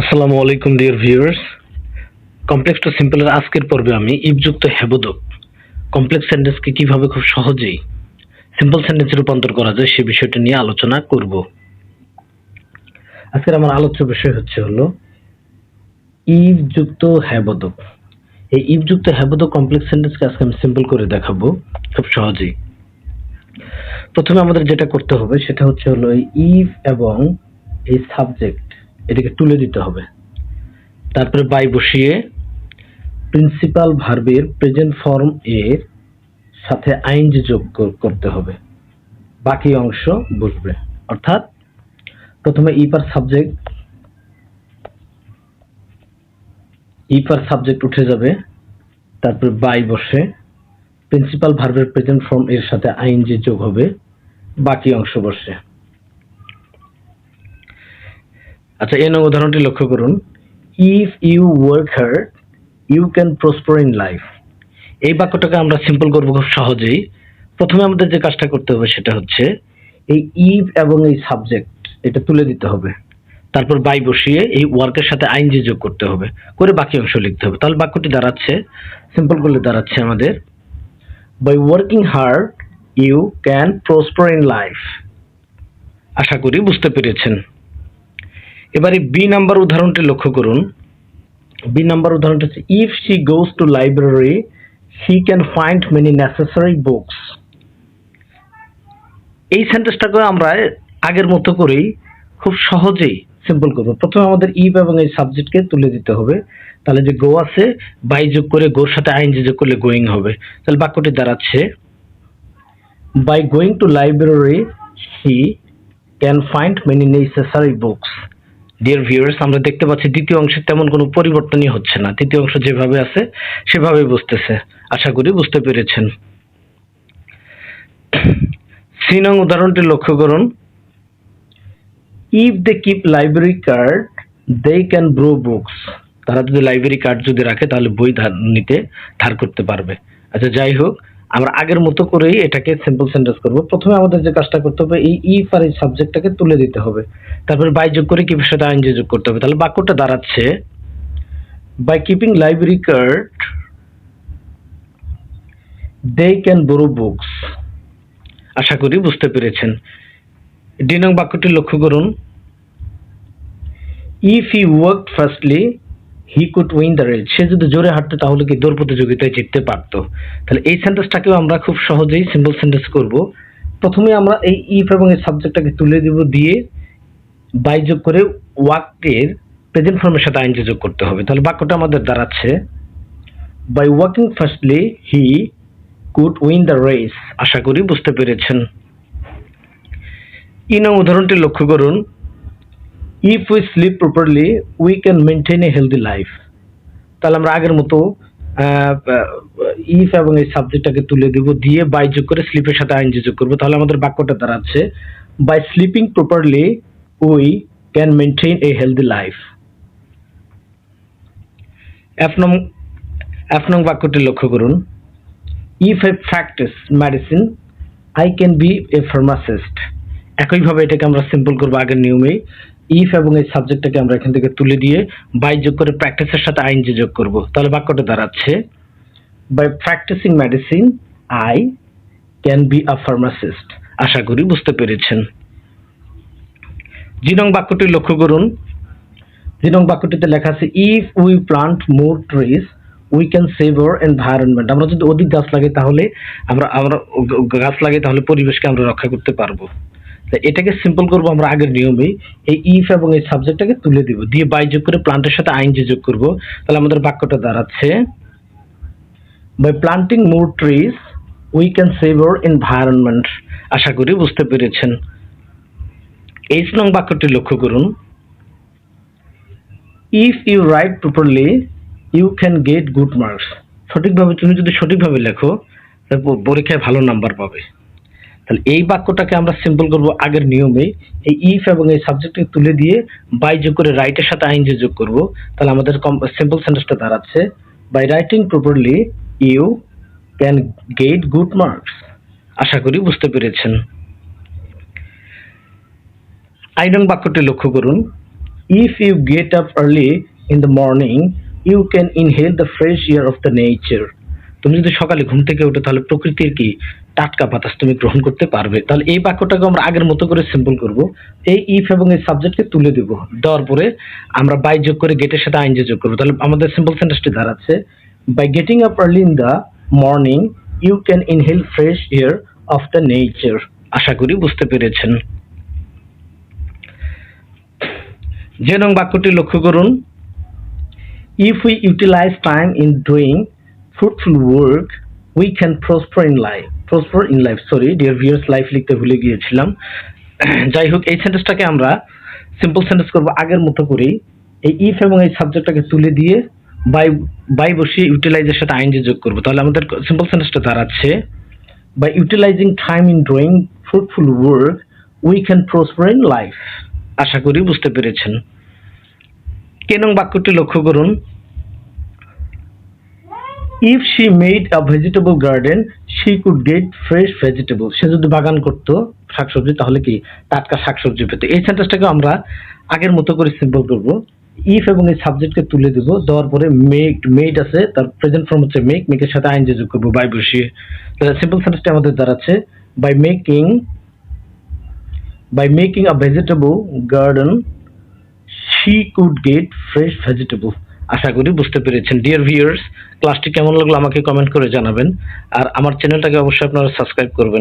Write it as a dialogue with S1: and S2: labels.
S1: আসসালামু আলাইকুম dear viewers complex two সিম্পলের আজকের পর্বে আমি ইফযুক্ত হেবোদক কমপ্লেক্স সেন্টেন্সকে কীভাবে খুব সহজেই সিম্পল সেন্টেন্সে রূপান্তর করা যায় সে বিষয়টা নিয়ে আলোচনা করব। আজকের আমার আলোচ্য বিষয় হচ্ছে হলো ইফযুক্ত হ্যাবোদক এই ইফযুক্ত হ্যাবোদক কমপ্লেক্স সেন্টেন্সকে আজকে আমি সিম্পল করে দেখাবো খুব সহজেই। প্রথমে আমাদের যেটা করতে হবে সেটা হচ্ছে হলো ইফ এবং এই সাবজেক্ট এটাকে তুলে দিতে হবে। তারপরে বাই বসিয়ে প্রিন্সিপাল ভার্বের প্রেজেন্ট ফর্ম এর সাথে আইনজি যোগ কর- করতে হবে। বাকি অংশ বসবে। অর্থাৎ প্রথমে ইপার সাবজেক্ট ইপার সাবজেক্ট উঠে যাবে। তারপরে বাই বসে প্রিন্সিপাল ভার্বের প্রেজেন্ট ফর্ম এর সাথে আইনজি যোগ হবে। বাকি অংশ বসে। আচ্ছা এই উদাহরণটি লক্ষ্য করুন। If you work hard you can prosper in life এই বাক্যটাকে আমরা সিম্পল করব খুব সহজেই। প্রথমে আমাদের যে কাজটা করতে হবে সেটা হচ্ছে এই ইফ এবং এই সাবজেক্ট এটা তুলে দিতে হবে। তারপর বাই বসিয়ে এই ওয়ার্কের সাথে আইনজি যোগ করতে হবে। করে বাকি অংশ লিখতে হবে। তাহলে বাক্যটি দাঁড়াচ্ছে। সিম্পল করলে দাঁড়াচ্ছে আমাদের। By working hard you can prosper in life আশা করি বুঝতে পেরেছেন। এবারে বি নাম্বার উদাহরণটি লক্ষ্য করুন। বি নাম্বার উদাহরণটা হচ্ছে if she goes to library she can find many necessary books এই সেন্টেন্সটাকে আমরা আগের মতো করেই খুব সহজেই সিম্পল করব। প্রথমে আমাদের ইফ এবং এই সাবজেক্টকে তুলে দিতে হবে। তাহলে যে গো আছে বাই যোগ করে গোর সাথে আইনজি যোগ করলে গোয়িং হবে। তাহলে বাক্যটি দাঁড়াচ্ছে by going to library she can find many necessary books dear viewers আমরা দেখতে পাচ্ছি দ্বিতীয় অংশে তেমন কোনো পরিবর্তনই হচ্ছে না। তৃতীয় অংশ যেভাবে আছে সেভাবে বুঝতেছে। আশা করি বুঝতে পেরেছেন। সি নং উদাহরণটি লক্ষ্য করুন। If they keep library card they can borrow books তারা যদি লাইব্রেরি কার্ড যদি রাখে, তাহলে বই ধার নিতে ধার করতে পারবে। আচ্ছা যাই হোক আমরা আগের মতো করেই এটাকে সিম্পল সেন্টেন্স করব। প্রথমে আমাদের যে কাজটা করতে হবে, এই ইফ আর এই সাবজেক্টটাকে তুলে দিতে হবে। তারপরে বাই যোগ করে কিপের সাথে আইনজি যোগ করতে হবে। তাহলে বাক্যটা দাঁড়াচ্ছে by keeping library card they can borrow books আশা করি বুঝতে পেরেছেন। ডি নং বাক্যটি লক্ষ্য করুন। If he work firstly he could win the race সে যদি জোরে হাঁটতো, তাহলে কি দৌড় প্রতিযোগিতায় জিততে পারতো? তাহলে এই সেন্টেন্সটাকেও আমরা খুব সহজেই সিম্পল সেন্টেন্স করব। প্রথমে আমরা এই ইফ এবং এই সাবজেক্টটাকে তুলে দিব দিয়ে বাই যোগ করে ওয়ার্কের প্রেজেন্ট ফর্মের সাথে আইনজি যোগ করতে হবে। তাহলে বাক্যটা আমাদের দাঁড়াচ্ছে। By walking firstly he could win the race আশা করি বুঝতে পেরেছেন। ইনং উদাহরণটি লক্ষ্য করুন। If we sleep properly we can maintain a healthy life তাহলে আমরা আগের মতো ইফ এবং এই সাবজেক্টটাকে তুলে দিব, দিয়ে বাই যোগ করে স্লিপের সাথে আইন যোগ করব। তাহলে আমাদের বাক্যটা দাঁড়াচ্ছে by sleeping properly we can maintain a healthy life F নং এফ নং বাক্যটি লক্ষ্য করুন। If I practice medicine I can be a pharmacist একইভাবে এটাকে আমরা সিম্পল করব আগের নিয়মেই। ইফ এবং এই সাবজেক্টটাকে আমরা এখান থেকে তুলে দিয়ে বাই যোগ করে প্র্যাকটিসের সাথে আইনজি যোগ করব। তাহলে বাক্যটা দাঁড়াচ্ছে। By practicing medicine I can be a pharmacist আশা করি বুঝতে পেরেছেন। জিনং বাক্যটি লক্ষ্য করুন। জিনং বাক্যটিতে লেখা আছে if we plant more trees we can save our environment আমরা যদি অধিক গাছ লাগাই তাহলে আমরা আমরা গাছ লাগাই তাহলে পরিবেশকে আমরা রক্ষা করতে পারব। এটাকে সিম্পল করব আমরা আগের নিয়মেই। এই ইফ এবং এই সাবজেক্টটাকে তুলে দিব। দিয়ে বাই যোগ করে প্লান্টের সাথে আইনজি যোগ করব, তাহলে আমাদের বাক্যটা দাঁড়াচ্ছে। By planting more trees we can save our environment আশা করি বুঝতে পেরেছেন। এইচ নং বাক্যটি লক্ষ্য করুন। If you write properly you can get good marks সঠিকভাবে, তুমি যদি সঠিকভাবে লেখো পরীক্ষায় ভালো নাম্বার পাবে। তাহলে এই বাক্যটাকে আমরা সিম্পল করব আগের নিয়মে। এই ইফ এবং এই সাবজেক্টকে তুলে দিয়ে বাই যোগ করে রাইটের সাথে আইনজি যোগ করব। তাহলে আমাদের সিম্পল সেন্টেন্সটা দাঁড়াচ্ছে। By writing properly you can get good marks আশা করি বুঝতে পেরেছেন। আইনং বাক্যটি লক্ষ্য করুন। If you get up early in the morning, you can inhale the fresh air of the nature তুমি যদি সকালে ঘুম থেকে ওঠো, তাহলে প্রকৃতির কি? টাটকা বাতাস তুমি গ্রহণ করতে পারবে। তাহলে এই বাক্যটাকে আমরা আগের মতো করে সিম্পল করব। এই ইফ এবং এই সাবজেক্টকে তুলে দেব। দেওয়ার পরে আমরা বাই যোগ করে গেটের সাথে আইনজে যোগ করব। তাহলে আমাদের সিম্পল সেন্টেন্সটি দাঁড়াচ্ছে। By getting up early in the morning you can inhale fresh air of the nature আশা করি বুঝতে পেরেছেন। যে নং বাক্যটি লক্ষ্য করুন। If we utilize time in doing fruitful work we can prosper in life prosper in life sorry dear viewers life লিখতে ভুলে গিয়েছিলাম। যাই হোক, এই সেন্টেন্সটাকে আমরা সিম্পল সেন্টেন্স করব, আগের মতো করেই। এই ইফ এবং এই সাবজেক্টটাকে তুলে দিয়ে বাই বাই বসিয়ে ইউটিলাইজের সাথে আইনজি যোগ করব। তাহলে আমাদের সিম্পল সেন্টেন্সটা দাঁড়াচ্ছে। By utilizing time in drawing fruitful work we can prosper in life আশা করি বুঝতে পেরেছেন। কে নং বাক্যটি লক্ষ্য করুন। If she made a vegetable garden she could get fresh vegetable সে যদি বাগান করতো শাকসবজি, তাহলে কি টাটকা শাকসবজি পেতো? এই সেন্টেন্সটাকে আমরা আগের মতো করে সিম্পল করব। ইফ এবং এই সাবজেক্টকে তুলে দেব। দেওয়ার পরে মেক মেড আছে, তার প্রেজেন্ট ফর্ম হচ্ছে মেক মেকের সাথে আইন যোগ করব বাই বসিয়ে। সিম্পল সেন্টেন্সটা আমাদের দাঁড়াচ্ছে। By making by making a vegetable garden she could get fresh vegetable আশা করি বুঝতে পেরেছেন। ডিয়ার ভিউয়ার্স ক্লাসটি কেমন লাগল আমাকে কমেন্ট করে জানাবেন। আর আমার চ্যানেলটাকে অবশ্যই আপনারা সাবস্ক্রাইব করবেন।